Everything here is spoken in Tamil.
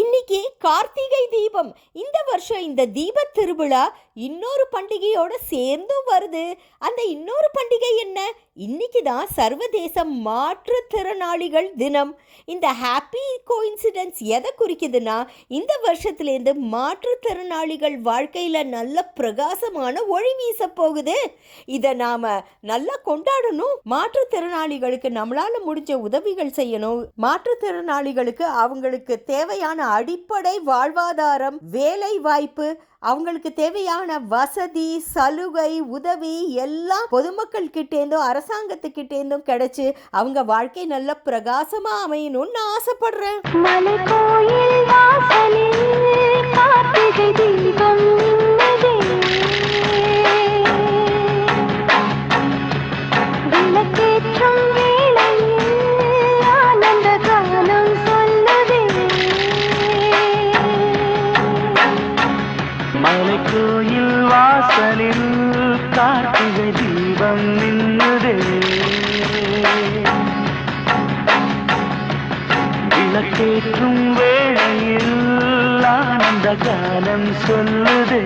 இன்னைக்கு கார்த்திகை தீபம். இந்த வருஷம் இந்த தீப திருவிழா இன்னொரு பண்டிகையோட சேர்ந்தும் வருது. அந்த இன்னொரு பண்டிகை என்ன? இன்னைக்கு தான் சர்வதேச மாற்றுத்திறனாளிகள் தினம். இந்த ஹாப்பி கோயின்சிடென்ஸ் எதை குறிக்குதுன்னா இந்த வருஷத்துலேருந்து மாற்றுத்திறனாளிகள் வாழ்க்கையில் நல்ல பிரகாசமான ஒளி வீச போகுது. இதை நாம் நல்லா கொண்டாடணும். மாற்றுத்திறனாளிகளுக்கு நம்மளால முடிஞ்ச உதவிகள் செய்யணும். மாற்றுத்திறனாளிகளுக்கு அவங்களுக்கு தேவையான அடிப்படை வாழ்வாதாரம் வேலை வாய்ப்பு அவங்களுக்கு தேவையான வசதி சலுகை உதவி எல்லாம் பொதுமக்கள் கிட்டேருந்தும் அரசாங்கத்துக்கிட்டேருந்தும் கிடைச்சு அவங்க வாழ்க்கை நல்ல பிரகாசமா அமையணும்னு நான் ஆசைப்படுறேன். மாலை கோயில் வாசலில் கார்த்திகை தீபம் நின்றுதே விளக்கேற்றும் வேளையில் ஆனந்த காலம் சொல்லுதே.